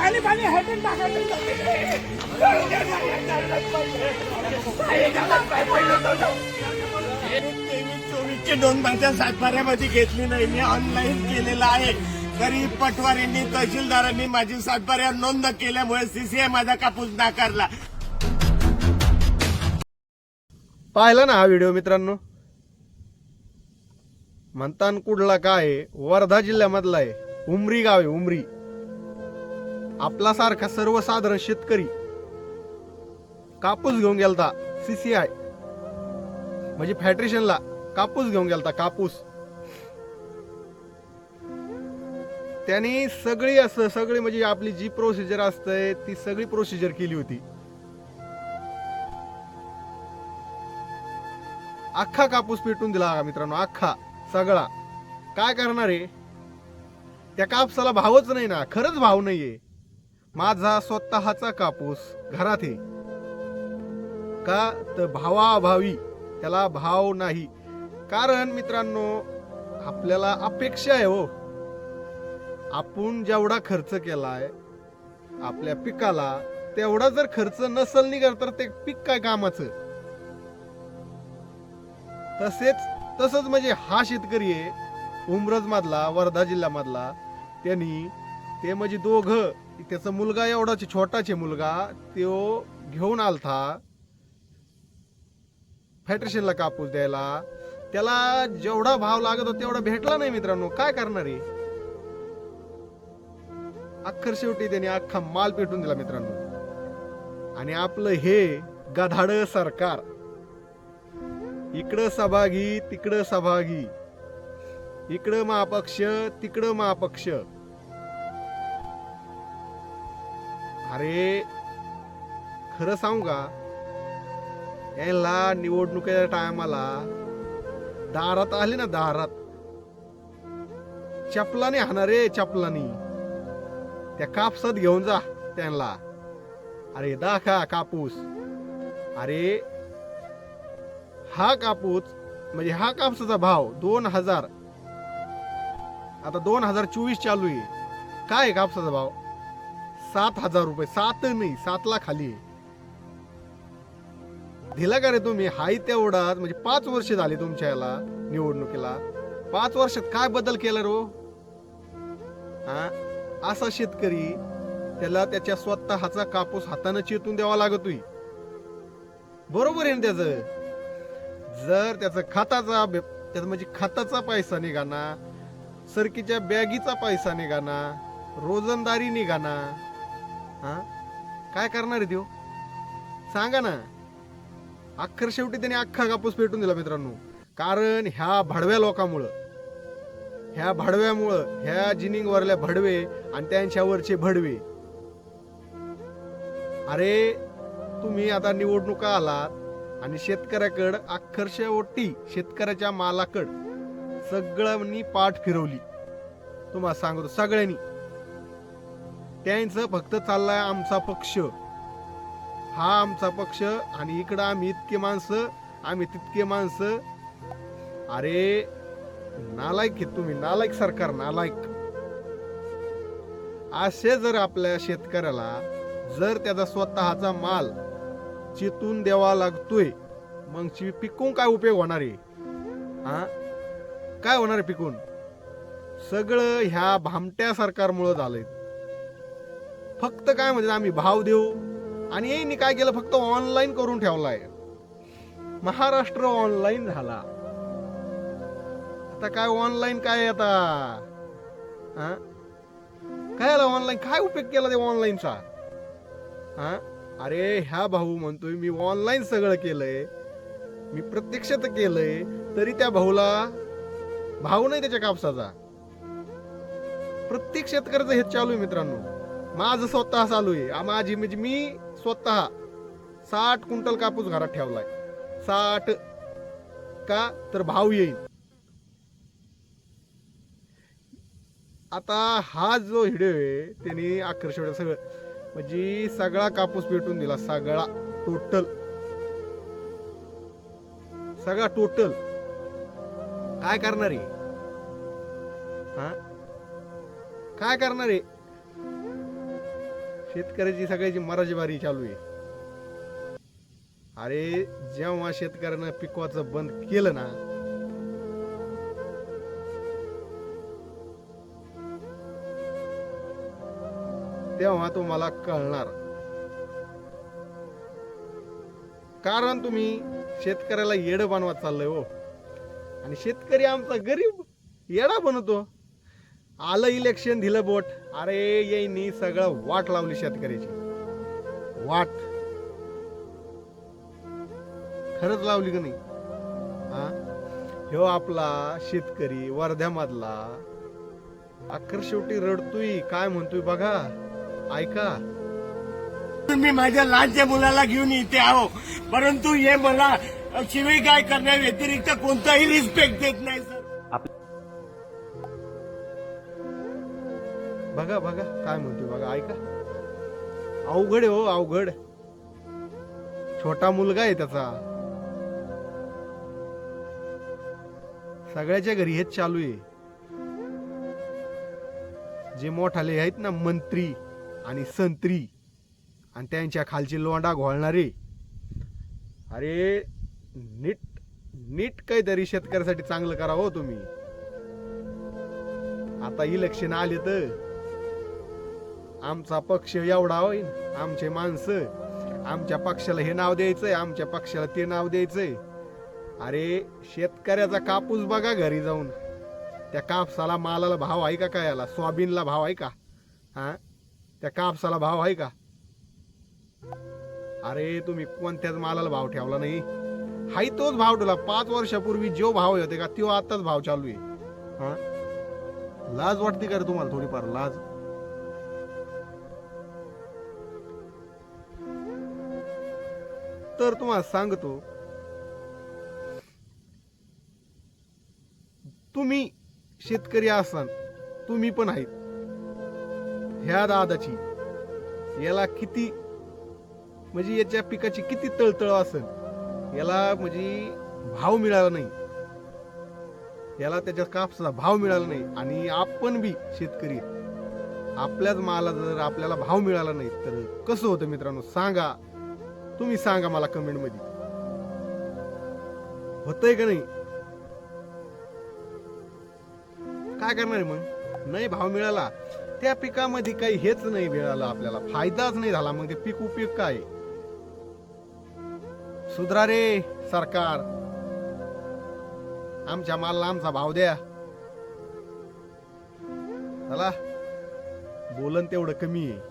पाणी पाणी हटून तेवीस चोवीसची नोंद माझ्या सातबाऱ्यामध्ये घेतली नाही. मी ऑनलाईन केलेलं आहे. तरी पटवारींनी तहसीलदारांनी माझी सातबाऱ्या नोंद केल्यामुळे सीसीआय माझा कापूस नाकारला. पाहिला ना हा व्हिडिओ मित्रांनो? म्हणतान कुडला काय आहे? वर्धा जिल्ह्यामधला आहे. उमरी गाव आहे उमरी. आपला सारखा सर्वसाधारण शेतकरी कापूस घेऊन गेलता सीसीआय म्हणजे फॅडरेशनला कापूस घेऊन गेलता कापूस. त्यांनी सगळी असं सगळी म्हणजे आपली जी प्रोसिजर असते ती सगळी प्रोसिजर केली होती. अख्खा कापूस पेटून दिला का मित्रांनो? अख्खा सगळा. काय करणार आहे? त्या कापसाला भावच नाही ना खरंच भाव नाहीये. माझा स्वतःचा कापूस घरात आहे. का तर भावाभावी त्याला भाव नाही. कारण मित्रांनो आपल्याला अपेक्षा आहे हो. आपण जेवढा खर्च केलाय आपल्या पिकाला तेवढा जर खर्च नसल निघाल तर ते पीक काय कामाचं? तसेच तसंच म्हणजे हा शेतकरी आहे उमरज मधला वर्धा जिल्ह्यामधला त्यांनी ते म्हणजे दोघं त्याचा मुलगा एवढा छोटाचे मुलगा तो घेऊन आलता. फेडरेशनला कापूस द्यायला. त्याला जेवढा भाव लागत होता तेवढा भेटला नाही मित्रांनो. काय करणार आहे? अख्खर शेवटी त्याने अख्खा माल पेटून दिला मित्रांनो. आणि आपलं हे गधाड सरकार. इकडं सहभागी तिकडं सहभागी इकडं महापक्ष तिकडं महापक्ष अरे खरं सांगू का? याला निवडणुकीच्या टायमाला दारात आले ना दारात. चपलाने हाणारे चपलानी. त्या कापसात घेऊन जा त्यांना. अरे दाखा कापूस. अरे हा कापूस म्हणजे हा कापसाचा भाव दोन हजार. आता दोन हजार चोवीस चालू आहे. काय आहे कापसाचा भाव? सात हजार रुपये. सात नाही सातला खाली आहे. दिला का रे तुम्ही? हाय तेवढाच. म्हणजे पाच वर्ष झाली तुमच्या याला निवडणुकीला. पाच वर्षात काय बदल केला रो? हा? असा शेतकरी त्याला त्याच्या स्वतःचा कापूस हाताने चेतून द्यावा लागतोय. बरोबर आहे ना त्याचं? जर त्याचा खताचा त्याचा म्हणजे खताचा पैसा निघाना सरकीच्या बॅगीचा पैसा निघाना रोजंदारी निघाना हा? काय करणार आहे तो सांगा ना. अख्खर शेवटी त्याने अख्खा कापूस पेटून दिला मित्रांनो. कारण ह्या भडव्या लोकांमुळं ह्या भडव्यामुळं ह्या जिनिंगवरल्या भडवे आणि त्यांच्यावरचे भडवे. अरे तुम्ही आता निवडणुका आलात आणि शेतकऱ्याकडं अक्षरशः ओटी शेतकऱ्याच्या मालाकड सगळ्यांनी पाठ फिरवली. तुम्हाला सांगतो सगळ्यांनी. त्यांचं फक्त चाललाय आमचा पक्ष. हा आमचा पक्ष आणि इकडं आम्ही इतके माणसं आम्ही तितके माणसं. अरे नालायक आहे तुम्ही नालायक सरकार नालायक. असे जर आपल्या शेतकऱ्याला जर त्याचा स्वतःचा माल चितून द्यावा लागतोय मग पिकून काय उपयोग होणार आहे? हा? काय होणार आहे पिकून? सगळं ह्या भामट्या सरकारमुळं झालंय. फक्त काय म्हणजे आम्ही भाव देऊ. आणि यांनी काय केलं फक्त ऑनलाईन करून ठेवलाय. महाराष्ट्र ऑनलाईन झाला. आता काय ऑनलाईन काय आता? हा? काय आला ऑनलाईन काय उपयोग केला ते ऑनलाईनचा हा? अरे ह्या भाऊ म्हणतोय मी ऑनलाईन सगळं केलंय. मी प्रत्यक्ष तर केलंय तरी त्या भाऊला भाव नाही त्याच्या कापसाचा. प्रत्येक शेतकऱ्याचं हे चालू आहे मित्रांनो. माझं स्वतः चालू आहे. माझी म्हणजे मी स्वतः साठ क्विंटल कापूस घरात ठेवलाय. साठ का तर भाव येईल. आता हा जो व्हिडिओ आहे त्याने आकर्षण सगळं. म्हणजे सगळा कापूस पेटून दिला सगळा टोटल सगळा टोटल काय करणार आहे? हा? काय करणार आहे? शेतकऱ्याची सगळ्याची मराजीबारी चालू आहे. अरे जेव्हा शेतकऱ्यानं पिकवाचं बंद केलं ना तेव्हा तुम्हाला कळणार. कारण तुम्ही शेतकऱ्याला येडं बनवत चाललंय हो. आणि शेतकरी आमचा गरीब येडा बनवतो आलं इलेक्शन दिलं बोट अरे येईनी सगळं वाट लावली शेतकऱ्याची. वाट. खरंच लावली का नाही? हा? ह्यो आपला शेतकरी वर्ध्यामधला अखर शेवटी रडतोय. काय म्हणतोय बघा. ऐका. मी माझ्या लहानच्या मुलाला घेऊन इथे आहो. परंतु हे मला शिवीगाय करण्या व्यतिरिक्त कोणताही रिस्पेक्ट देत नाही बघा बघा काय म्हणतोय बघा ऐका. अवघड आहे हो अवघड. छोटा मुलगा आहे त्याचा. सगळ्याच्या घरी हेच चालू आहे. जे मोठाले आहेत ना मंत्री आणि संत्री आणि त्यांच्या खालची लोंडा घोळणारे अरे नीट नीट काहीतरी शेतकऱ्यासाठी चांगलं करा हो तुम्ही. आता इलेक्शन आले तर. आमचा पक्ष एवढा होईल आमचे माणसं. आमच्या पक्षाला हे नाव द्यायचंय आमच्या पक्षाला ते नाव द्यायचंय. अरे शेतकऱ्याचा कापूस बघा घरी जाऊन. त्या कापसाला मालाला भाव आहे का काय याला? सोयाबीनला भाव आहे का? हा? त्या कापसाला भाव आहे का? अरे तुम्ही कोणत्याच मालाला भाव ठेवला नाही. हाय तोच भाव ठेवला. पाच वर्षापूर्वी जो भाव होते का तो आताच भाव चालू आहे. हा? लाज वाटते का रे तुम्हाला थोडीफार? लाज. तर तुम्हाला सांगतो. तुम्ही शेतकरी असाल तुम्ही पण आहेत. ह्या दादाची याला किती म्हणजे याच्या पिकाची किती तळतळ असेल याला म्हणजे भाव मिळाला नाही. याला त्याच्या कापसाला भाव मिळाला नाही आणि आपण बी शेतकरी आपल्याच माला जर आपल्याला भाव मिळाला नाही तर कसं होतं मित्रांनो? सांगा. तुम्ही सांगा मला कमेंटमध्ये होतंय का नाही? काय करणार मग? नाही भाव मिळाला. त्या पिकामध्ये काही हेच नाही मिळालं आपल्याला. फायदाच नाही झाला. मग ते पीक उपयोग काय? सुधरा रे सरकार. आमच्या मालाला आमचा भाव द्या. चला. बोलन तेवढं कमी आहे.